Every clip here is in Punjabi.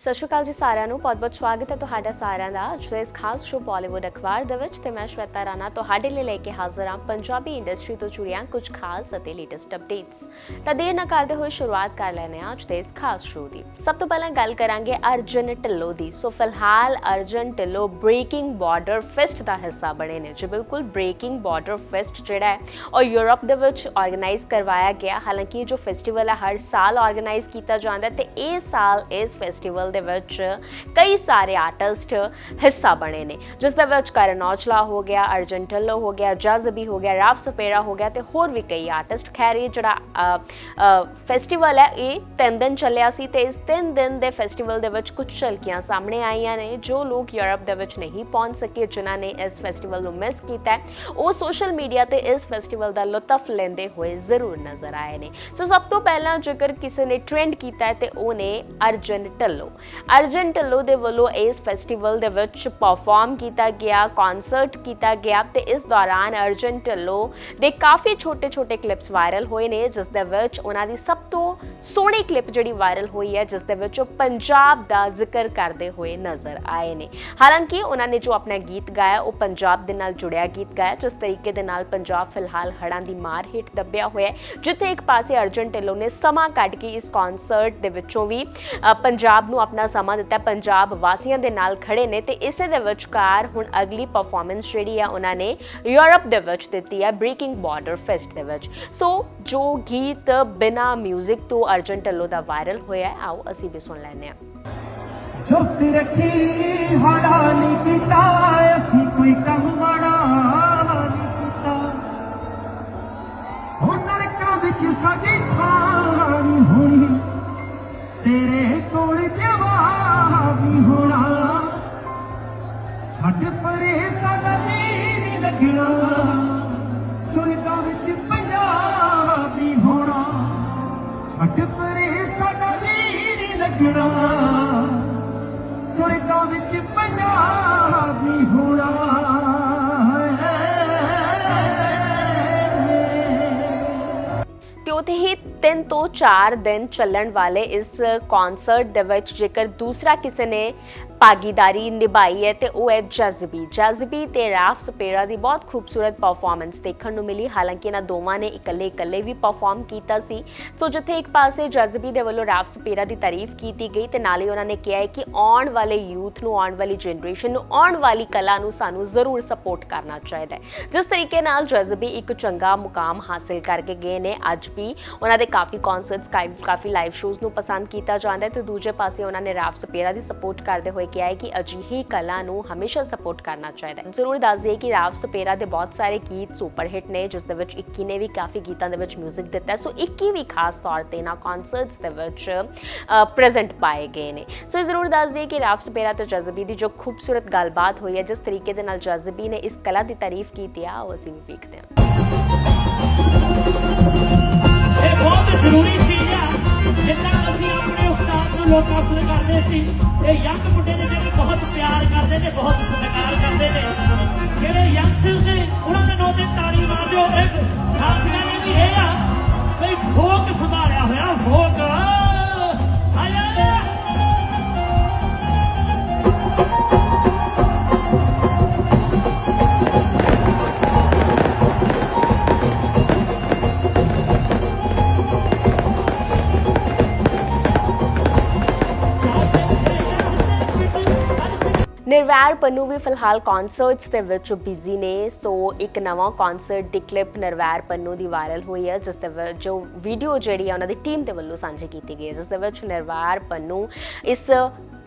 ਸਤਿ ਸ਼੍ਰੀ ਅਕਾਲ ਜੀ ਸਾਰਿਆਂ ਨੂੰ। ਬਹੁਤ-ਬਹੁਤ ਸਵਾਗਤ ਹੈ ਤੁਹਾਡਾ ਸਾਰਿਆਂ ਦਾ। ਅੱਜ ਦੇ ਇਸ ਖਾਸ ਸ਼ੋ ਬਾਲੀਵੁੱਡ ਅਖਬਾਰ ਦੇ ਵਿੱਚ ਤੇ ਮੈਂ ਸ਼ਵੇਤਾ ਰਾਣਾ ਤੁਹਾਡੇ ਲਈ ਲੈ ਕੇ ਹਾਜ਼ਰ ਹਾਂ ਪੰਜਾਬੀ ਇੰਡਸਟਰੀ ਤੋਂ ਜੁੜੀਆਂ ਕੁਝ ਖਾਸ ਅਤੇ ਲੇਟੈਸਟ ਅਪਡੇਟਸ ਤਾਂ ਦੇਰ ਨਾ ਕਰਦੇ ਹੋਏ ਸ਼ੁਰੂਆਤ ਕਰ ਲੈਂਦੇ ਹਾਂ ਅੱਜ ਦੇ ਇਸ ਖਾਸ ਸ਼ੋ ਦੀ। ਸਭ ਤੋਂ ਪਹਿਲਾਂ ਗੱਲ ਕਰਾਂਗੇ ਅਰਜਨ ਢਿੱਲੋਂ ਦੀ। ਸੋ ਫਿਲਹਾਲ Arjan Dhillon breaking border fest ਦਾ ਹਿੱਸਾ ਬਣੇ ਨੇ। ਜੀ ਬਿਲਕੁਲ ਬ੍ਰੇਕਿੰਗ ਬਾਰਡਰ ਫੈਸਟ ਜਿਹੜਾ ਹੈ, ਉਹ ਯੂਰਪ ਦੇ ਵਿੱਚ ਆਰਗੇਨਾਈਜ਼ ਕਰਵਾਇਆ ਗਿਆ। ਹਾਲਾਂਕਿ ਇਹ ਜੋ ਫੈਸਟੀਵਲ ਹੈ ਹਰ ਸਾਲ ਆਰਗੇਨਾਈਜ਼ ਕੀਤਾ ਜਾਂਦਾ ਹੈ ਤੇ ਇਸ ਸਾਲ ਇਸ ਫੈਸਟੀਵਲ ਦੇ ਵਿੱਚ ਕਈ ਸਾਰੇ ਆਰਟਿਸਟ ਹਿੱਸਾ ਬਣੇ ਨੇ, ਜਿਸ ਦੇ ਵਿੱਚ ਕਰਨ ਔਜਲਾ ਹੋ ਗਿਆ, ਅਰਜਨ ਢਿੱਲੋਂ ਹੋ ਗਿਆ, ਜਜ਼ਬੀ ਹੋ ਗਿਆ ਰਾਫ ਸਪੇਰਾ ਹੋ ਗਿਆ ਤੇ ਹੋਰ ਵੀ ਕਈ ਆਰਟਿਸਟ। ਖੈਰ, ਇਹ ਜਿਹੜਾ ਫੈਸਟੀਵਲ ਹੈ, ਇਹ ਤਿੰਨ ਦਿਨ ਚੱਲਿਆ ਸੀ ਤੇ ਇਸ ਤਿੰਨ ਦਿਨ ਦੇ ਫੈਸਟੀਵਲ ਦੇ ਵਿੱਚ ਕੁਝ ਝਲਕੀਆਂ ਸਾਹਮਣੇ ਆਈਆਂ ਨੇ, ਜੋ ਲੋਕ ਯੂਰਪ ਦੇ ਵਿੱਚ ਨਹੀਂ ਪਹੁੰਚ ਸਕੇ, ਜਿਨ੍ਹਾਂ ਨੇ ਇਸ ਫੈਸਟੀਵਲ ਨੂੰ ਮਿਸ ਕੀਤਾ ਉਹ ਸੋਸ਼ਲ ਮੀਡੀਆ ਤੇ ਇਸ ਫੈਸਟੀਵਲ ਦਾ ਲੁਤਫ ਲੈਂਦੇ ਹੋਏ ਜ਼ਰੂਰ ਨਜ਼ਰ ਆਏ ਨੇ। ਸੋ ਸਭ ਤੋਂ ਪਹਿਲਾਂ ਜੇਕਰ ਕਿਸੇ ਨੇ ਟ੍ਰੈਂਡ ਕੀਤਾ ਹੈ ਤੇ ਉਹ ਨੇ ਅਰਜਨ ਢੱਲੋ। ਅਰਜਨ ਢਿੱਲੋਂ ਦੇ ਵੱਲੋਂ ਇਸ ਫੈਸਟੀਵਲ ਦੇ ਵਿੱਚ ਪਰਫਾਰਮ ਕੀਤਾ ਗਿਆ ਕਨਸਰਟ ਕੀਤਾ ਗਿਆ ਤੇ ਇਸ ਦੌਰਾਨ ਅਰਜਨ ਢਿੱਲੋਂ ਦੇ ਕਾਫੀ ਛੋਟੇ-ਛੋਟੇ ਕਲਿੱਪਸ ਵਾਇਰਲ ਹੋਏ ਨੇ, ਜਿਸ ਦੇ ਵਿੱਚ ਉਹਨਾਂ ਦੀ ਸਭ ਤੋਂ ਸੋਹਣੀ ਕਲਿੱਪ ਜਿਹੜੀ ਵਾਇਰਲ ਹੋਈ ਹੈ, ਜਿਸ ਦੇ ਵਿੱਚ ਉਹ ਪੰਜਾਬ ਦਾ ਜ਼ਿਕਰ ਕਰਦੇ ਹੋਏ ਨਜ਼ਰ ਆਏ ਨੇ। ਹਾਲਾਂਕਿ ਉਹਨਾਂ ਨੇ ਜੋ ਆਪਣਾ ਗੀਤ ਗਾਇਆ, ਉਹ ਪੰਜਾਬ ਦੇ ਨਾਲ ਜੁੜਿਆ ਗੀਤ ਗਾਇਆ, ਜਿਸ ਤਰੀਕੇ ਦੇ ਨਾਲ ਪੰਜਾਬ ਫਿਲਹਾਲ ਹੜ੍ਹਾਂ ਦੀ ਮਾਰ ਹੇਠ ਦੱਬਿਆ ਹੋਇਆ ਹੈ, ਜਿੱਥੇ ਇੱਕ ਪਾਸੇ ਅਰਜਨ ਢਿੱਲੋਂ ਨੇ ਸਮਾਂ ਕੱਢ ਕੇ ਇਸ ਕਨਸਰਟ ਦੇ ਵਿੱਚੋਂ ਵੀ ਪੰਜਾਬ ਨੂੰ ਆਪਣਾ ਸਮਾਂ ਦਿੱਤਾ। ਹੈ, ਪੰਜਾਬ ਵਾਸੀਆਂ ਦੇ ਨਾਲ ਖੜੇ ਨੇ ਤੇ ਇਸੇ ਦੇ ਵਿਚਕਾਰ ਹੁਣ ਅਗਲੀ ਪਰਫਾਰਮੈਂਸ ਜਿਹੜੀ ਹੈ ਉਹਨਾਂ ਨੇ ਯੂਰਪ ਦੇ ਵਿੱਚ ਦਿੱਤੀ ਹੈ ਬ੍ਰੇਕਿੰਗ ਬਾਰਡਰ ਫੈਸਟ ਦੇ ਵਿੱਚ। ਸੋ ਜੋ ਗੀਤ ਬਿਨਾ 뮤직 ਤੋਂ ਅਰਜਨ ਢਿੱਲੋਂ ਦਾ ਵਾਇਰਲ ਹੋਇਆ ਹੈ ਆਓ ਅਸੀਂ ਵੀ ਸੁਣ ਲੈਂਦੇ ਹਾਂ। ਜੁੱਤ ਰੱਖੀ ਹੜਾ ਨਹੀਂ ਕੀਤਾ ਅਸੀਂ ਕੋਈ ਕੰਮ ਮਾੜਾ ਨਹੀਂ ਕੀਤਾ। ਹੁਣ ਨਰਕਾਂ ਵਿੱਚ ਸਾਡੀ ਛੱਡ ਪਰੇ ਸਾਡਾ ਨਹੀਂ ਲੱਗਣਾ ਸੁਰਗਾਂ ਵਿੱਚ ਪੰਜਾਬੀ ਹੋਣਾ ਤੇ ਹੀ 3 ਤੋਂ 4 ਦਿਨ ਚੱਲਣ ਵਾਲੇ ਇਸ ਕਨਸਰਟ ਦੇ ਵਿੱਚ ਜੇਕਰ ਦੂਸਰਾ ਕਿਸੇ ਨੇ ਭਾਗੀਦਾਰੀ ਨਿਭਾਈ ਹੈ ਤੇ ਉਹ ਹੈ ਜਜ਼ਬੀ। ਜਜ਼ਬੀ ਤੇ ਰਾਫ ਸਪੇਰਾ ਦੀ ਬਹੁਤ ਖੂਬਸੂਰਤ ਪਰਫਾਰਮੈਂਸ ਦੇਖਣ ਨੂੰ ਮਿਲੀ। ਹਾਲਾਂਕਿ ਇਹਨਾਂ ਦੋਵਾਂ ਨੇ ਇਕੱਲੇ ਇਕੱਲੇ ਵੀ ਪਰਫਾਰਮ ਕੀਤਾ ਸੀ। ਸੋ ਜਿੱਥੇ ਇੱਕ ਪਾਸੇ ਜਜ਼ਬੀ ਦੇ ਵੱਲੋਂ ਰਾਫ ਸਪੇਰਾ ਦੀ ਤਾਰੀਫ ਕੀਤੀ ਗਈ ਤੇ ਹੀ ਉਹਨਾਂ ਨੇ ਕਿਹਾ ਹੈ ਕਿ ਆਉਣ ਵਾਲੇ ਯੂਥ ਨੂੰ, ਆਉਣ ਵਾਲੀ ਜਨਰੇਸ਼ਨ ਨੂੰ, ਆਉਣ ਵਾਲੀ ਕਲਾ ਨੂੰ ਸਾਨੂੰ ਜ਼ਰੂਰ ਸਪੋਰਟ ਕਰਨਾ ਚਾਹੀਦਾ ਹੈ। ਜਿਸ ਤਰੀਕੇ ਨਾਲ ਜਜ਼ਬੀ ਇੱਕ ਚੰਗਾ ਮੁਕਾਮ ਹਾਸਿਲ ਕਰਕੇ ਗਏ ਨੇ, ਅੱਜ ਵੀ ਉਹਨਾਂ ਦੇ ਕਾਫੀ ਕਨਸਰਟਸ ਕਾਫੀ ਲਾਈਵ ਸ਼ੋਜ਼ ਨੂੰ ਪਸੰਦ ਕੀਤਾ ਜਾਂਦਾ ਹੈ ਤੇ ਦੂਜੇ ਪਾਸੇ ਉਹਨਾਂ ਨੇ ਰਾਫ ਸਪੇਰਾ ਦੀ ਸਪੋਰਟ ਕਰਦੇ ਹੋਏ ਕਿਹਾ ਹੈ ਕਿ ਅਜਿਹੀ ਕਲਾ ਨੂੰ ਹਮੇਸ਼ਾ ਸਪੋਰਟ ਕਰਨਾ ਚਾਹੀਦਾ ਹੈ। ਜ਼ਰੂਰ ਦੱਸ ਦਈਏ ਕਿ ਰਾਵ ਸਪੇਰਾ ਦੇ ਬਹੁਤ ਸਾਰੇ ਗੀਤ ਸੁਪਰ ਹਿੱਟ ਨੇ, ਜਿਸ ਦੇ ਵਿੱਚ 21 ਨੇ ਵੀ ਕਾਫੀ ਗੀਤਾਂ ਦੇ ਵਿੱਚ 뮤직 ਦਿੱਤਾ ਸੋ 21 ਵੀ ਖਾਸ ਤੌਰ ਤੇ ਨਾ ਕਨਸਰਟਸ ਦੇ ਵਿੱਚ ਪ੍ਰੈਜ਼ੈਂਟ ਪਾਏ ਗਏ ਨੇ। ਸੋ ਜ਼ਰੂਰ ਦੱਸ ਦਈਏ ਕਿ ਰਾਵ ਸਪੇਰਾ ਤੇ ਜਜ਼ਬੀ ਦੀ ਜੋ ਖੂਬਸੂਰਤ ਗੱਲਬਾਤ ਹੋਈ ਹੈ, ਜਿਸ ਤਰੀਕੇ ਦੇ ਨਾਲ ਜਜ਼ਬੀ ਨੇ ਇਸ ਕਲਾ ਦੀ ਤਾਰੀਫ ਕੀਤੀ ਆ, ਉਹ ਅਸੀਂ ਵੀ ਵੇਖਦੇ ਹਾਂ। ਇਹ ਬਹੁਤ ਜ਼ਰੂਰੀ ਚੀਜ਼ ਆ ਜਿੱਦਾਂ ਅਸੀਂ ਲੋਕ ਪਸੰਦ ਕਰਦੇ ਸੀ, ਇਹ ਯੰਗ ਮੁੰਡੇ ਨੇ ਜਿਹੜੇ ਬਹੁਤ ਪਿਆਰ ਕਰਦੇ ਨੇ, ਬਹੁਤ ਸਤਿਕਾਰ ਕਰਦੇ ਨੇ। ਜਿਹੜੇ ਯੰਗਸਟਰਸ ਨੇ, ਉਹਨਾਂ ਦੇ ਨਾਂ ਤੇ ਤਾੜੀ ਮਾਰੋ। ਇੱਕ ਖਾਸ ਗੱਲ ਇਹ ਇਹ ਆ, ਬਈ ਫੋਕ ਸੰਭਾਲਿਆ ਹੋਇਆ, ਫੋਕ। ਨਿਰਵੈਰ ਪੰਨੂ ਵੀ ਫਿਲਹਾਲ ਕਨਸਰਟਸ ਦੇ ਵਿੱਚ ਬਿਜ਼ੀ ਨੇ, ਸੋ ਇੱਕ ਨਵਾਂ ਕਨਸਰਟ ਦੀ ਕਲਿੱਪ ਨਿਰਵੈਰ ਪੰਨੂ ਦੀ ਵਾਇਰਲ ਹੋਈ ਹੈ, ਜਿਸ ਦੇ ਵਿੱਚ ਜੋ ਵੀਡੀਓ ਜਿਹੜੀ ਹੈ ਉਹਨਾਂ ਦੀ ਟੀਮ ਦੇ ਵੱਲੋਂ ਸਾਂਝੀ ਕੀਤੀ ਗਈ ਹੈ, ਜਿਸ ਦੇ ਵਿੱਚ ਨਿਰਵੈਰ ਪੰਨੂ ਇਸ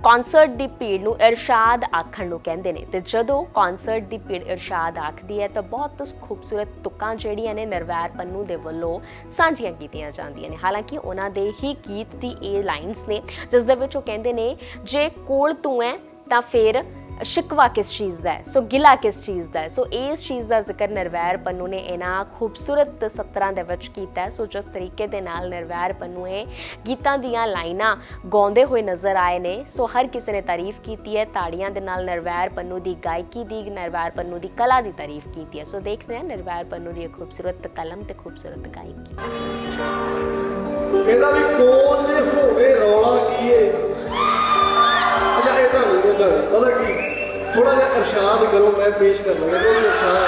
ਕਨਸਰਟ ਦੀ ਭੀੜ ਨੂੰ ਇਰਸ਼ਾਦ ਆਖਣ ਨੂੰ ਕਹਿੰਦੇ ਨੇ। ਤੇ ਜਦੋਂ ਕਨਸਰਟ ਦੀ ਭੀੜ ਇਰਸ਼ਾਦ ਆਖਦੀ ਹੈ, ਤਾਂ ਬਹੁਤ ਖੂਬਸੂਰਤ ਤੁਕਾਂ ਜਿਹੜੀਆਂ ਨੇ ਨਿਰਵੈਰ ਪੰਨੂ ਦੇ ਵੱਲੋਂ ਸਾਂਝੀਆਂ ਕੀਤੀਆਂ ਜਾਂਦੀਆਂ ਨੇ। ਹਾਲਾਂਕਿ ਉਹਨਾਂ ਦੇ ਹੀ ਗੀਤ ਦੀ ਇਹ ਲਾਈਨਸ ਨੇ, ਜਿਸ ਦੇ ਵਿੱਚ ਉਹ ਕਹਿੰਦੇ ਨੇ, ਜੇ ਕੋਲ ਤੂੰ ਹੈ ਤਾਂ ਫਿਰ ਸ਼ਿਕਵਾ ਕਿਸ ਚੀਜ਼ ਦਾ ਹੈ? ਸੋ ਗਿਲਾ ਕਿਸ ਚੀਜ਼ ਦਾ ਹੈ? ਸੋ ਇਸ ਚੀਜ਼ ਦਾ ਜ਼ਿਕਰ ਨਿਰਵੈਰ ਪੰਨੂ ਨੇ ਇਹਨਾਂ ਖੂਬਸੂਰਤ ਸਤਰਾਂ ਦੇ ਵਿੱਚ ਕੀਤਾ ਹੈ। ਸੋ ਜਿਸ ਤਰੀਕੇ ਦੇ ਨਾਲ ਨਿਰਵੈਰ ਪੰਨੂ ਇਹ ਗੀਤਾਂ ਦੀਆਂ ਲਾਈਨਾਂ ਗਾਉਂਦੇ ਹੋਏ ਨਜ਼ਰ ਆਏ ਨੇ। ਸੋ ਹਰ ਕਿਸੇ ਨੇ ਤਾਰੀਫ ਕੀਤੀ ਹੈ। ਤਾੜੀਆਂ ਦੇ ਨਾਲ ਨਿਰਵੈਰ ਪੰਨੂ ਦੀ ਗਾਇਕੀ ਦੀ, ਨਿਰਵੈਰ ਪੰਨੂ ਦੀ ਕਲਾ ਦੀ ਤਾਰੀਫ ਕੀਤੀ ਹੈ। ਸੋ ਦੇਖਦੇ ਹਾਂ ਨਿਰਵੈਰ ਪੰਨੂ ਦੀ ਇਹ ਖੂਬਸੂਰਤ ਕਲਮ ਤੇ ਖੂਬਸੂਰਤ ਗਾਇਕੀ। ਕਹਿੰਦਾ ਵੀ ਕੋਲ ਜੇ ਹੋਵੇ ਰੌਲਾ ਕੀ ਇਰਸ਼ਾਦ ਕਰੋ, ਮੈਂ ਪੇਸ਼ ਕਰ ਲਵਾਂਗਾ ਕੋਈ ਇਰਸ਼ਾਦ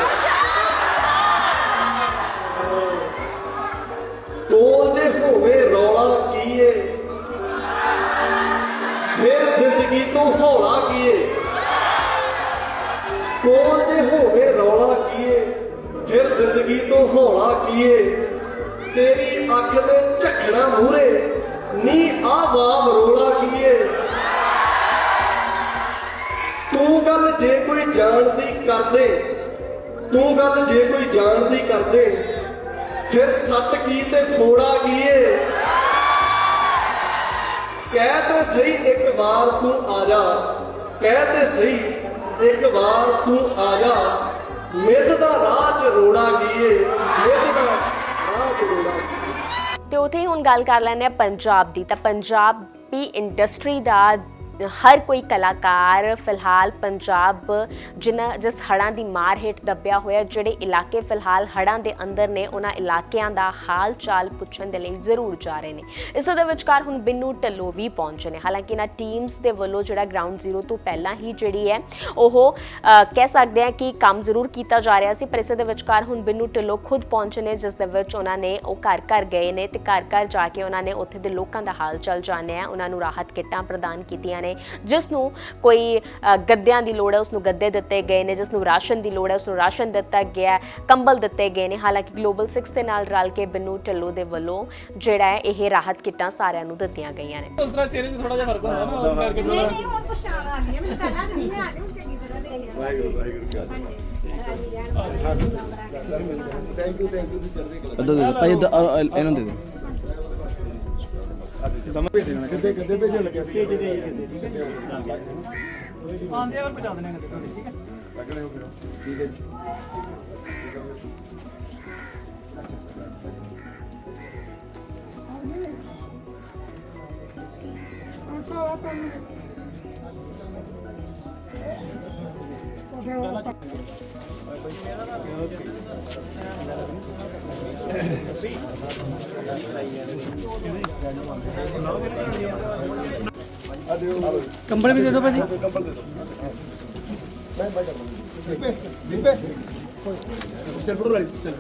ਕੋਲ ਜੇ ਹੋਵੇ ਰੌਲਾ ਕੀਏ ਫਿਰ ਜ਼ਿੰਦਗੀ ਤੋਂ ਹੌਲਾ ਕੀਏ ਕੋਲ ਜੇ ਹੋਵੇ ਰੌਲਾ ਕੀ ਏ? ਫਿਰ ਜ਼ਿੰਦਗੀ ਤੋਂ ਹੌਲਾ ਕੀਏ ਤੇਰੀ ਅੱਖ ਦੇ ਝਖਣਾ ਮੂਰੇ ਨੀ ਆ ਵਾਹ ਕੀ ਏ? ਤੂੰ ਗੱਲ ਜੇ ਕੋਈ ਜਾਣਦੀ ਕਰਦੇ, ਤੂੰ ਗੱਲ ਜੇ ਕੋਈ ਜਾਣਦੀ ਕਰਦੇ, ਫਿਰ ਸੱਟ ਕੀ ਤੇ ਫੋੜਾ ਕੀਏ ਕਹਿ ਤੇ ਸਹੀ ਇੱਕ ਵਾਰ ਤੂੰ ਆ ਜਾ, ਕਹਿ ਤੇ ਸਹੀ ਇੱਕ ਵਾਰ ਤੂੰ ਆ ਜਾ ਮਿੱਧ ਦਾ ਰਾਹ ਚ ਰੋੜਾ ਕੀਏ ਮਿੱਧ ਦਾ ਰਾਹ ਚ ਰੋੜਾ ਤੇ ਉਥੇ ਹੁਣ ਗੱਲ ਕਰ ਲੈਂਦੇ ਆ ਪੰਜਾਬ ਦੀ, ਤਾਂ ਪੰਜਾਬੀ ਇੰਡਸਟਰੀ ਦਾ ਹਰ ਕੋਈ ਕਲਾਕਾਰ, ਫਿਲਹਾਲ ਪੰਜਾਬ, ਜਿਨ੍ਹਾਂ, ਜਿਸ ਹੜਾਂ ਦੀ ਮਾਰ ਹੇਠ ਦੱਬਿਆ ਹੋਇਆ, ਜਿਹੜੇ ਇਲਾਕੇ ਫਿਲਹਾਲ ਹੜਾਂ ਦੇ ਅੰਦਰ ਨੇ, ਉਹਨਾਂ ਇਲਾਕਿਆਂ ਦਾ ਹਾਲ ਚਾਲ ਪੁੱਛਣ ਦੇ ਲਈ ਜ਼ਰੂਰ ਜਾ ਰਹੇ ਨੇ। ਇਸ ਦੇ ਵਿਚਕਾਰ ਹੁਣ ਬਿੰਨੂ ਢੱਲੋ ਵੀ ਪਹੁੰਚੇ ਨੇ। ਹਾਲਾਂਕਿ ਇਹਨਾਂ ਟੀਮਸ ਦੇ ਵੱਲੋਂ ਜਿਹੜਾ ਗਰਾਊਂਡ ਜ਼ੀਰੋ ਤੋਂ ਪਹਿਲਾਂ ਹੀ ਜਿਹੜੀ ਹੈ, ਉਹ ਕਹਿ ਸਕਦੇ ਆ ਕਿ ਕੰਮ ਜ਼ਰੂਰ ਕੀਤਾ ਜਾ ਰਿਹਾ ਸੀ, ਪਰ ਇਸ ਦੇ ਵਿਚਕਾਰ ਹੁਣ ਬਿੰਨੂ ਢਿੱਲੋਂ ਖੁਦ ਪਹੁੰਚੇ ਨੇ, ਜਿਸ ਦੇ ਵਿੱਚ ਉਹਨਾਂ ਨੇ, ਉਹ ਘਰ ਘਰ ਗਏ ਨੇ ਤੇ ਘਰ ਘਰ ਜਾ ਕੇ ਉਹਨਾਂ ਨੇ ਉੱਥੇ ਦੇ ਲੋਕਾਂ ਦਾ ਹਾਲ ਚਾਲ ਜਾਣਿਆ, ਉਹਨਾਂ ਨੂੰ ਰਾਹਤ ਕਿੱਟਾਂ ਪ੍ਰਦਾਨ ਕੀਤੀਆਂ ਨੇ ਜਿਸ ਨੂੰ ਕੋਈ ਗੱਦਿਆਂ ਦੀ ਲੋੜ ਹੈ ਉਸ ਨੂੰ ਗੱਦੇ ਦਿੱਤੇ ਗਏ ਨੇ ਜਿਸ ਨੂੰ ਰਾਸ਼ਨ ਦੀ ਲੋੜ ਹੈ ਉਸ ਨੂੰ ਰਾਸ਼ਨ ਦਿੱਤਾ ਗਿਆ ਕੰਬਲ ਦਿੱਤੇ ਗਏ ਨੇ। ਹਾਲਾਂਕਿ ਗਲੋਬਲ 6 ਦੇ ਨਾਲ ਰਲ ਕੇ ਬਿੰਨੂ ਢਿੱਲੋਂ ਦੇ ਵੱਲੋਂ ਜਿਹੜਾ ਹੈ ਇਹ ਰਾਹਤ ਕਿੱਟਾਂ ਸਾਰਿਆਂ ਨੂੰ ਦਿੱਤੀਆਂ ਗਈਆਂ ਨੇ। ਉਸ ਤਰ੍ਹਾਂ ਚਿਹਰੇ 'ਤੇ ਥੋੜਾ ਜਿਹਾ ਫ਼ਰਕ ਹੁੰਦਾ ਨਾ ਉਹ ਕਰਕੇ ਨਹੀਂ ਨਹੀਂ ਹੁਣ ਪਛਾਣ ਆ ਗਈ ਹੈ। ਮੈਨੂੰ ਪਹਿਲਾਂ ਨਹੀਂ ਮੈਂ ਆਦੇ ਹੁਣ ਚੰਗੀ ਤਰ੍ਹਾਂ ਦੇਖ ਲਿਆ ਵਾਹਿਗੁਰੂ ਵਾਹਿਗੁਰੂ ਕੀ ਰਾਜੀ ਰਹਿਣ ਥੈਂਕ ਯੂ ਥੈਂਕ ਯੂ ਤੁਸੀਂ ਚੜ੍ਹਦੀ ਕਲਾ। ਇੱਦਾਂ ਦੇ ਦਿਓ। ਭਾਈ ਕਿੱਦੇ ਕਿੱਦੇ ਭੇਜਣ ਲੱਗਿਆ ਸੀ ਆਂਦੇ ਆ ਪਹੁੰਚਾ ਦੇਣੇ ਕਿਤੇ ਠੀਕ ਹੈ ਲੱਗਣੇ ਹੋ ਫਿਰ ਠੀਕ ਹੈ ਜੀ ਕੰਬਲ ਵੀ ਦੇ ਦਿਓ ਭਾਜੀ। ਕੰਬਲ ਦੇ ਦਿਓ। ਮੈਂ ਬਾਈ ਦੀਪੇ ਦੀਪੇ ਸਿਰ ਪਰ ਵਾਲੀ ਸਿਰ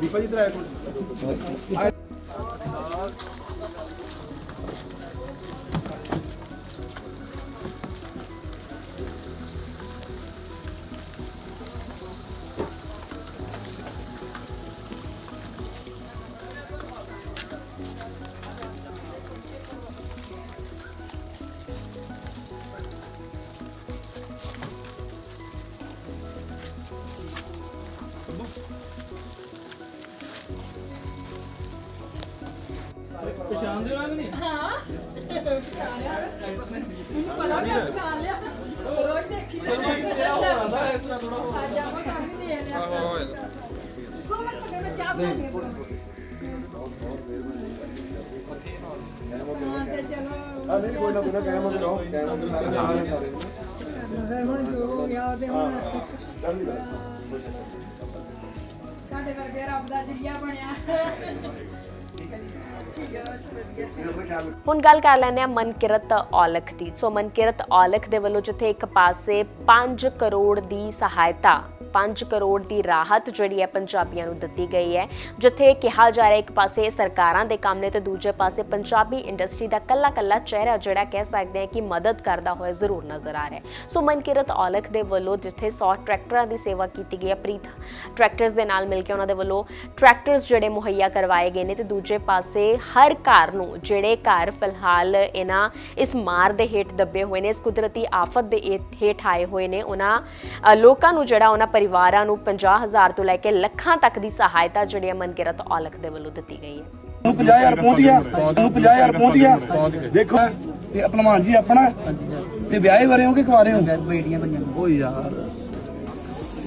ਦੀਪਾ ਜੀ ਤੇ ਆਇਆ ਕੋਲ ਪਛਾਣਦੇ ਹੋ। ਨਹੀਂ ਪਤਾ ਨਹੀਂ ਪਛਾਣ ਲਿਆ ਰੋਜ਼ ਦੇਖੀ ਦਾ ਇਸ ਤਰ੍ਹਾਂ ਥੋੜਾ ਹੋਰ ਅੱਜ ਆਪਾਂ ਸਾਹਮਣੇ ਦੇਖ ਲਿਆ ਦੋ ਮਿੰਟ ਤੱਕ ਮੈਂ ਚਾਹ ਬਣਾਉਣੀ ਹੈ ਹਾਂ ਤੇ ਚਲੋ ਆ ਨਹੀਂ ਕੋਈ ਨਾ ਕੋਈ ਨਾ ਕਾਇਮ ਹੋ ਕੇ ਕਾਇਮ ਹੋ ਕੇ ਸਾਰੇ ਨਾਲ ਸਾਰੇ ਫਿਰ ਹੁਣ ਜੋ ਹੋ ਗਿਆ ਉਹਦੇ ਹੁਣ ਚੜ੍ਹਦੀ ਕਲਾ ਸਾਡੇ ਵਰਗੇ ਰੱਬ ਦਾ ਜਰੀਆ ਬਣਿਆ ਹੁਣ ਗੱਲ ਕਰ ਲੈਂਦੇ ਆ ਮਨਕਿਰਤ ਔਲਖ ਦੀ। ਸੋ ਮਨਕਿਰਤ ਔਲਖ ਦੇ ਵੱਲੋਂ ਜਿੱਥੇ ਇੱਕ ਪਾਸੇ 5 ਕਰੋੜ ਦੀ ਸਹਾਇਤਾ 5 ਕਰੋੜ ਦੀ ਰਾਹਤ ਜਿਹੜੀ ਹੈ ਪੰਜਾਬੀਆਂ ਨੂੰ ਦਿੱਤੀ ਗਈ ਹੈ, ਜਿੱਥੇ ਕਿਹਾ ਜਾ ਰਿਹਾ ਇੱਕ ਪਾਸੇ ਸਰਕਾਰਾਂ ਦੇ ਕੰਮ ਨੇ ਤੇ ਦੂਜੇ ਪਾਸੇ ਪੰਜਾਬੀ ਇੰਡਸਟਰੀ ਦਾ ਕੱਲਾ ਕੱਲਾ ਚਿਹਰਾ ਜਿਹੜਾ ਕਹਿ ਸਕਦੇ ਹਾਂ ਕਿ ਮਦਦ ਕਰਦਾ ਹੋਇਆ ਜ਼ਰੂਰ ਨਜ਼ਰ ਆ ਰਿਹਾ ਹੈ। ਸੋ ਮਨਕਿਰਤ ਔਲਖ ਦੇ ਵੱਲੋਂ ਜਿੱਥੇ 100 ਟਰੈਕਟਰਾਂ ਦੀ ਸੇਵਾ ਕੀਤੀ ਗਈ ਹੈ, ਪ੍ਰੀਤ, ਟਰੈਕਟਰਸ ਦੇ ਨਾਲ ਮਿਲ ਕੇ ਉਹਨਾਂ ਦੇ ਵੱਲੋਂ ਟਰੈਕਟਰਸ ਜਿਹੜੇ ਮੁਹੱਈਆ ਕਰਵਾਏ ਗਏ ਨੇ ਤੇ ਦੂਜੇ ਪਾਸੇ ਹਰ ਘਰ ਨੂੰ ਜਿਹੜੇ ਘਰ ਫਿਲਹਾਲ ਇਹਨਾਂ ਇਸ ਮਾਰ ਦੇ ਹੇਠ ਦੱਬੇ ਹੋਏ ਨੇ ਇਸ ਕੁਦਰਤੀ ਆਫਤ ਦੇ ਹੇਠ ਆਏ ਹੋਏ ਨੇ ਉਹਨਾਂ ਲੋਕਾਂ ਨੂੰ ਜਿਹੜਾ ਉਹਨਾਂ ਪਰਿਵਾਰਾਂ ਨੂੰ 50000 ਤੋਂ ਲੈ ਕੇ ਲੱਖਾਂ ਤੱਕ ਦੀ ਸਹਾਇਤਾ ਜਿਹੜੀ ਮਨਕਿਰਤ ਔਲਖ ਦੇ ਵੱਲੋਂ ਦਿੱਤੀ ਗਈ ਹੈ। ਨੂੰ 50000 ਪਹੁੰਚ ਗਿਆ ਨੂੰ 50000 ਪਹੁੰਚ ਗਿਆ। ਦੇਖੋ ਤੇ ਆਪਣਾ ਮਾਨ ਜੀ ਆਪਣਾ ਤੇ ਵਿਆਹੇ ਵਰੇ ਹੋ ਕਿ ਕੁਆਰੇ ਹੋ? ਬੇਟੀਆਂ ਪੰਜਾਂ ਓ ਯਾਰ।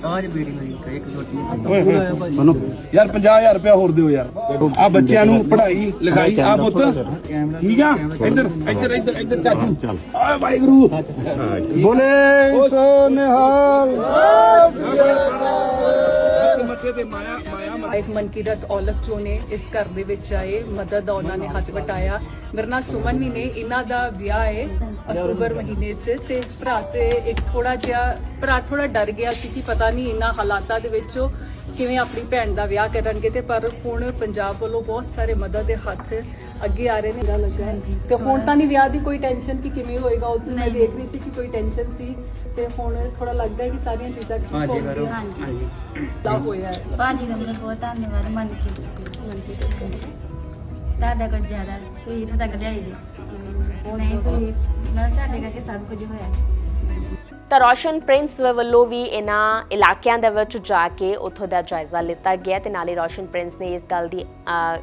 ਆਜ ਬੇਟੀ ਮੇਰੀ ਇੱਕ ਛੋਟੀ ਮਨੋ ਯਾਰ 50000 ਰੁਪਇਆ ਹੋਰ ਦਿਓ ਯਾਰ। ਆ ਬੱਚਿਆਂ ਨੂੰ ਪੜ੍ਹਾਈ ਲਿਖਾਈ ਆ ਪੁੱਤ। ਠੀਕ ਆ? ਇੱਧਰ ਇੱਧਰ ਇੱਧਰ ਇੱਧਰ ਚਾਚੂ। ਆ ਵਾਹਿਗੁਰੂ। ਬੋਲੇ ਸੋ ਨਿਹਾਲ ਮੱਥੇ ਤੇ ਮਾਇਆ ਮਾਇਆ ਇੱਕ ਮਨਕੀਰਤ ਔਲਖ ਜੋ ਨੇ ਇਸ ਘਰ ਦੇ ਵਿੱਚ ਆਏ, ਮਦਦ ਦਾ ਉਹਨਾਂ ਨੇ ਹੱਥ ਵਟਾਇਆ। ਮੇਰਾ ਨਾਂ ਸੁਮਨ ਵੀ ਨੇ, ਇਹਨਾਂ ਦਾ ਵਿਆਹ ਹੈ ਅਕਤੂਬਰ ਮਹੀਨੇ 'ਚ ਤੇ ਭਰਾ ਤੇ ਇੱਕ ਥੋੜਾ ਜਿਹਾ ਭਰਾ ਥੋੜਾ ਡਰ ਗਿਆ ਸੀ ਕਿ ਪਤਾ ਨਹੀਂ ਇਹਨਾਂ ਹਾਲਾਤਾਂ ਦੇ ਵਿੱਚ ਕਿਵੇਂ ਆਪਣੀ ਭੈਣ ਦਾ ਵਿਆਹ ਕਰਨਗੇ ਤੇ ਪਰ ਹੁਣ ਪੰਜਾਬ ਵੱਲੋਂ ਬਹੁਤ ਸਾਰੇ ਮਦਦ ਦੇ ਹੱਥ ਅੱਗੇ ਆ ਰਹੇ ਨੇ ਗਾ ਲੱਗਾ ਹੈ। ਤੇ ਹੁਣ ਤਾਂ ਨਹੀਂ ਵਿਆਹ ਦੀ ਕੋਈ ਟੈਨਸ਼ਨ ਕਿ ਕਿਵੇਂ ਹੋਏਗਾ ਉਸ ਦਿਨ ਮੈਂ ਦੇਖ ਰਹੀ ਸੀ ਕਿ ਕੋਈ ਟੈਨਸ਼ਨ ਸੀ ਤੇ ਹੁਣ ਥੋੜਾ ਲੱਗਦਾ ਹੈ ਕਿ ਸਾਰੀਆਂ ਚੀਜ਼ਾਂ ਠੀਕ ਹੋ ਗਈਆਂ ਹਾਂਜੀ। ਤਾਂ ਹੋਇਆ ਹੈ। ਭਾਜੀ ਦਾ ਬਹੁਤ ਬਹੁਤ ਧੰਨਵਾਦ ਮਨ ਕੀ ਤੁਹਾਡਾ ਕੁਝ ਜ਼ਿਆਦਾ ਤੁਸੀਂ ਇੱਥੇ ਤੱਕ ਲਿਆਈ ਜੀ? ਨਹੀਂ ਤੁਸੀਂ ਮੈਂ ਤੁਹਾਡੇ ਕਰਕੇ ਸਭ ਕੁਝ ਹੋਇਆ। ਤਾਂ ਰੋਸ਼ਨ ਪ੍ਰਿੰਸ ਦੇ ਵੱਲੋਂ ਵੀ ਇਹਨਾਂ ਇਲਾਕਿਆਂ ਦੇ ਵਿੱਚ ਜਾ ਕੇ ਉੱਥੋਂ ਦਾ ਜਾਇਜ਼ਾ ਲਿੱਤਾ ਗਿਆ ਤੇ ਨਾਲੇ ਰੋਸ਼ਨ ਪ੍ਰਿੰਸ ਨੇ ਇਸ ਗੱਲ ਦੀ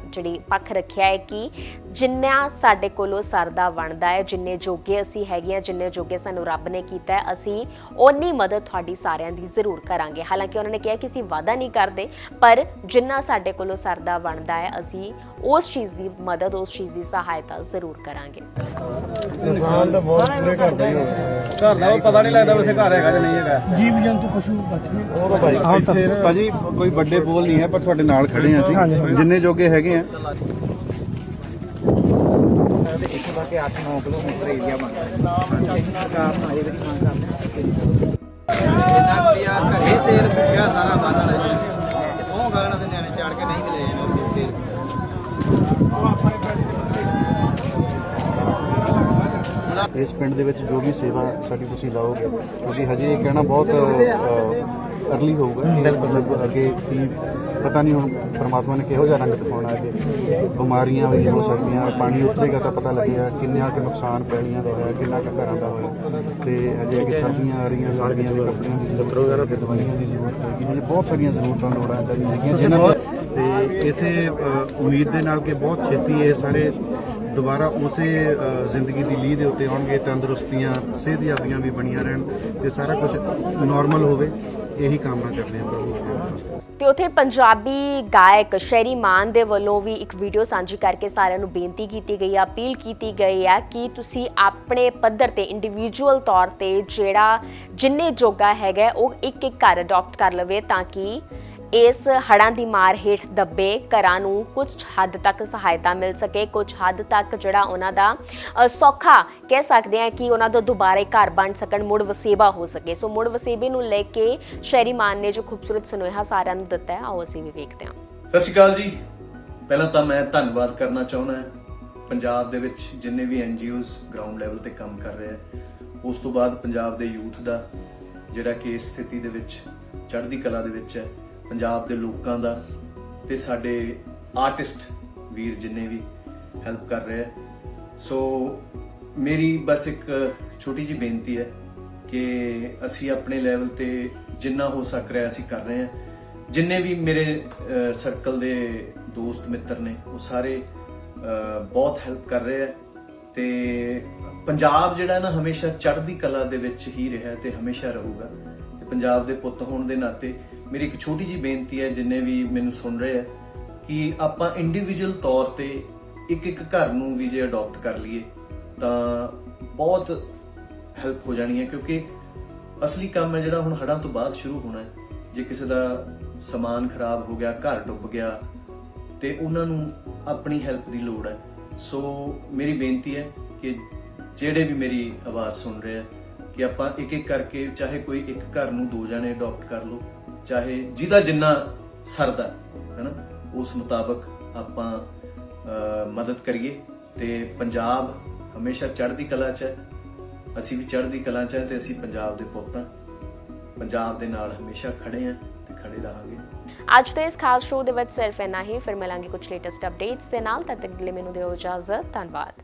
ਜਿਹੜੀ ਪੱਖ ਰੱਖਿਆ ਹੈ ਕਿ ਜਿੰਨਾ ਸਾਡੇ ਕੋਲੋਂ ਸਰਦਾ ਬਣਦਾ ਹੈ ਜਿੰਨੇ ਜੋਗੇ ਅਸੀਂ ਹੈਗੇ ਆ ਜਿੰਨੇ ਜੋਗੇ ਸਾਨੂੰ ਰੱਬ ਨੇ ਕੀਤਾ ਹੈ ਅਸੀਂ ਓਨੀ ਮਦਦ ਤੁਹਾਡੀ ਸਾਰਿਆਂ ਦੀ ਜ਼ਰੂਰ ਕਰਾਂਗੇ। ਹਾਲਾਂਕਿ ਉਹਨਾਂ ਨੇ ਕਿਹਾ ਕਿ ਅਸੀਂ ਵਾਅਦਾ ਨਹੀਂ ਕਰਦੇ ਪਰ ਜਿੰਨਾ ਸਾਡੇ ਕੋਲੋਂ ਸਰਦਾ ਬਣਦਾ ਹੈ ਅਸੀਂ ਉਸ ਚੀਜ਼ ਦੀ ਮਦਦ ਉਸ ਚੀਜ਼ ਦੀ ਸਹਾਇਤਾ ਜ਼ਰੂਰ ਕਰਾਂਗੇ। ਨੁਕਸਾਨ ਤਾਂ ਬਹੁਤ ਪੂਰੇ ਘਰ ਦਾ ਹੀ ਹੋ ਗਿਆ ਘਰ ਦਾ ਪਤਾ ਨਹੀਂ ਲੱਗਦਾ ਵੈਸੇ ਘਰ ਹੈਗਾ ਜਾਂ ਨਹੀਂ ਹੈਗਾ? ਜੀਵ ਜੰਤੂ ਪਸ਼ੂ ਉਹ ਤਾਂ ਭਾਈ ਭਾਜੀ ਕੋਈ ਵੱਡੇ ਬੋਲ ਨਹੀਂ ਹੈ ਪਰ ਤੁਹਾਡੇ ਨਾਲ ਖੜੇ ਆ ਅਸੀਂ। ਜਿੰਨੇ ਜੋਗੇ ਹੈਗੇ ਆ। ਇਸ ਪਿੰਡ ਦੇ ਵਿੱਚ ਜੋ ਵੀ ਸੇਵਾ ਸਾਡੀ ਤੁਸੀਂ ਲਾਓਗੇ ਕਿਉਂਕਿ ਹਜੇ ਇਹ ਕਹਿਣਾ ਬਹੁਤ ਅਰਲੀ ਹੋਊਗਾ ਕਿ ਮਤਲਬ ਅੱਗੇ ਕੀ ਪਤਾ ਨਹੀਂ ਹੁਣ ਪ੍ਰਮਾਤਮਾ ਨੇ ਕਿਹੋ ਜਿਹਾ ਰੰਗ ਦਿਖਾਉਣਾ ਅੱਗੇ। ਬਿਮਾਰੀਆਂ ਵੀ ਹੋ ਸਕਦੀਆਂ ਪਾਣੀ ਉਤਰੇਗਾ ਤਾਂ ਪਤਾ ਲੱਗੇਗਾ ਕਿੰਨਾ ਕੁ ਨੁਕਸਾਨ ਪੈਣੀਆਂ ਦਾ ਹੋਇਆ ਕਿੰਨਾ ਕੁ ਘਰਾਂ ਦਾ ਹੋਇਆ। ਤੇ ਹਜੇ ਅੱਗੇ ਸਰਦੀਆਂ ਆ ਰਹੀਆਂ ਸਰਦੀਆਂ ਦੇ ਕੱਪੜਿਆਂ ਦੀ ਜ਼ਰੂਰਤ ਹੈ ਦਵਾਈਆਂ ਦੀ ਜ਼ਰੂਰਤ ਹੈਗੀ ਹਜੇ ਬਹੁਤ ਸਾਰੀਆਂ ਜ਼ਰੂਰਤਾਂ ਲੋੜਾਂ ਹੈਗੀਆਂ ਜਿਨ੍ਹਾਂ ਤੇ ਇਸੇ ਉਮੀਦ ਦੇ ਨਾਲ ਕਿ ਬਹੁਤ ਛੇਤੀ ਇਹ ਸਾਰੇ ਦੁਬਾਰਾ ਉਸੇ ਜ਼ਿੰਦਗੀ ਦੀ ਲੀਹ ਦੇ ਉੱਤੇ ਆਉਣਗੇ, ਤੰਦਰੁਸਤੀਆਂ ਸਿਹਤਯਾਬੀਆਂ ਵੀ ਬਣੀਆਂ ਰਹਿਣ ਤੇ ਸਾਰਾ ਕੁਝ ਨਾਰਮਲ ਹੋਵੇ, ਇਹੀ ਕਾਮਨਾ ਕਰਦੇ ਹਾਂ ਪ੍ਰਭੂ ਤੇ ਉਥੇ ਪੰਜਾਬੀ ਗਾਇਕ ਸ਼ੈਰੀ ਮਾਨ ਦੇ ਵੱਲੋਂ ਵੀ ਇੱਕ ਵੀਡੀਓ ਸਾਂਝੀ ਕਰਕੇ ਸਾਰਿਆਂ ਨੂੰ ਬੇਨਤੀ ਕੀਤੀ ਗਈ ਹੈ ਅਪੀਲ ਕੀਤੀ ਗਈ ਆ ਕਿ ਤੁਸੀਂ ਆਪਣੇ ਪੱਧਰ ਤੇ ਇੰਡੀਵਿਜੂਅਲ ਤੌਰ ਤੇ ਜਿਹੜਾ ਜਿੰਨੇ ਜੋਗਾ ਹੈਗਾ, ਉਹ ਇੱਕ ਇੱਕ ਘਰ ਅਡਾਪਟ ਕਰ ਲਵੇ ਤਾਂ ਕਿ ਇਸ ਹੜਾਂ ਦੀ ਮਾਰ ਹੇਠ ਦੱਬੇ ਘਰਾਂ ਨੂੰ ਕੁਝ ਹੱਦ ਤੱਕ ਸਹਾਇਤਾ ਮਿਲ ਸਕੇ, ਕੁਝ ਹੱਦ ਤੱਕ ਜਿਹੜਾ ਉਹਨਾਂ ਦਾ ਸੌਖਾ ਕਹਿ ਸਕਦੇ ਆ ਕਿ ਉਹਨਾਂ ਦਾ ਦੁਬਾਰੇ ਘਰ ਬਣ ਸਕਣ, ਮੁੜ ਵਸੇਬਾ ਹੋ ਸਕੇ। ਸੋ ਮੁੜ ਵਸੇਬੇ ਨੂੰ ਲੈ ਕੇ ਸ਼ੈਰੀ ਨੇ ਜੋ ਖੂਬਸੂਰਤ ਸੁਨੇਹਾ ਸਾਰਿਆਂ ਨੂੰ ਦਿੱਤਾ ਹੈ, ਆਓ ਅਸੀਂ ਵੀ ਵੇਖਦੇ ਹਾਂ। ਸਤਿ ਸ਼੍ਰੀ ਅਕਾਲ ਜੀ। ਪਹਿਲਾਂ ਤਾਂ ਮੈਂ ਧੰਨਵਾਦ ਕਰਨਾ ਚਾਹੁੰਦਾ ਪੰਜਾਬ ਦੇ ਵਿੱਚ ਜਿੰਨੇ ਵੀ ਐਨਜੀਓਜ਼ ਗਰਾਊਂਡ ਲੈਵਲ ਤੇ ਕੰਮ ਕਰ ਰਹੇ ਆ ਉਸ ਤੋਂ ਬਾਅਦ ਪੰਜਾਬ ਦੇ ਯੂਥ ਦਾ ਜਿਹੜਾ ਕਿ ਇਸ ਸਥਿਤੀ ਦੇ ਵਿੱਚ, ਚੜ੍ਹਦੀ ਕਲਾ ਦੇ ਵਿੱਚ ਹੈ ਪੰਜਾਬ ਦੇ ਲੋਕਾਂ ਦਾ ਤੇ ਸਾਡੇ ਆਰਟਿਸਟ ਵੀਰ ਜਿੰਨੇ ਵੀ ਹੈਲਪ ਕਰ ਰਹੇ ਆ। ਸੋ ਮੇਰੀ ਬਸ ਇੱਕ ਛੋਟੀ ਜੀ ਬੇਨਤੀ ਹੈ ਕਿ ਅਸੀਂ ਆਪਣੇ ਲੈਵਲ ਤੇ ਜਿੰਨਾ ਹੋ ਸਕ ਰਿਹਾ ਅਸੀਂ ਕਰ ਰਹੇ ਹਾਂ। ਜਿੰਨੇ ਵੀ ਮੇਰੇ ਸਰਕਲ ਦੇ ਦੋਸਤ ਮਿੱਤਰ ਨੇ, ਉਹ ਸਾਰੇ ਬਹੁਤ ਹੈਲਪ ਕਰ ਰਹੇ ਆ। ਤੇ ਪੰਜਾਬ ਜਿਹੜਾ ਨਾ ਹਮੇਸ਼ਾ ਚੜ੍ਹਦੀ ਕਲਾ ਦੇ ਵਿੱਚ ਹੀ ਰਿਹਾ ਤੇ ਹਮੇਸ਼ਾ ਰਹੂਗਾ। ਪੰਜਾਬ ਦੇ ਪੁੱਤ ਹੋਣ ਦੇ ਨਾਤੇ ਮੇਰੀ ਇੱਕ ਛੋਟੀ ਜੀ ਬੇਨਤੀ ਹੈ, ਜਿੰਨੇ ਵੀ ਮੈਨੂੰ ਸੁਣ ਰਹੇ ਆ, ਕਿ ਆਪਾਂ ਇੰਡੀਵਿਜੂਅਲ ਤੌਰ ਤੇ ਇੱਕ ਇੱਕ ਘਰ ਨੂੰ ਵੀ ਜੇ ਅਡਾਪਟ ਕਰ ਲਈਏ, ਤਾਂ ਬਹੁਤ ਹੈਲਪ ਹੋ ਜਾਣੀ ਹੈ, ਕਿਉਂਕਿ ਅਸਲੀ ਕੰਮ ਹੈ ਜਿਹੜਾ ਹੁਣ ਹੜਾਂ ਤੋਂ ਬਾਅਦ ਸ਼ੁਰੂ ਹੋਣਾ ਹੈ। ਜੇ ਕਿਸੇ ਦਾ ਸਮਾਨ ਖਰਾਬ ਹੋ ਗਿਆ, ਘਰ ਡੁੱਬ ਗਿਆ, ਤੇ ਉਹਨਾਂ ਨੂੰ ਆਪਣੀ ਹੈਲਪ ਦੀ ਲੋੜ ਹੈ। ਸੋ ਮੇਰੀ ਬੇਨਤੀ ਹੈ ਕਿ ਜਿਹੜੇ ਵੀ ਮੇਰੀ ਆਵਾਜ਼ ਸੁਣ ਰਹੇ ਹੈ ਕਿ ਆਪਾਂ ਇੱਕ ਇੱਕ ਕਰਕੇ ਚਾਹੇ ਕੋਈ ਇੱਕ ਘਰ ਨੂੰ ਦੋ ਜਣੇ ਅਡਾਪਟ ਕਰ ਲਓ, ਚਾਹੇ ਜਿਹਦਾ ਜਿੰਨਾ ਸਰਦਾ ਹੈ ਉਸ ਮੁਤਾਬਕ ਆਪਾਂ ਮਦਦ ਕਰੀਏ। ਤੇ ਪੰਜਾਬ ਹਮੇਸ਼ਾ ਚੜ੍ਹਦੀ ਕਲਾ 'ਚ ਹੈ। ਅਸੀਂ ਵੀ ਚੜ੍ਹਦੀ ਕਲਾ 'ਚ ਹੈ ਤੇ ਅਸੀਂ ਪੰਜਾਬ ਦੇ ਪੁੱਤ ਹਾਂ। ਪੰਜਾਬ ਦੇ ਨਾਲ ਹਮੇਸ਼ਾ ਖੜੇ ਹਾਂ ਤੇ ਖੜੇ ਰਹਾਂਗੇ। ਅੱਜ ਦੇ ਇਸ ਖਾਸ ਸ਼ੋਅ ਦੇ ਵਿੱਚ ਸਿਰਫ ਇੰਨਾ ਹੀ। ਫਿਰ ਮਿਲਾਂਗੇ ਕੁਝ ਲੇਟੈਸਟ ਅਪਡੇਟਸ ਦੇ ਨਾਲ। ਤਦ ਤੱਕ ਲਈ ਮੈਨੂੰ ਦਿਓ ਇਜਾਜ਼ਤ। ਧੰਨਵਾਦ।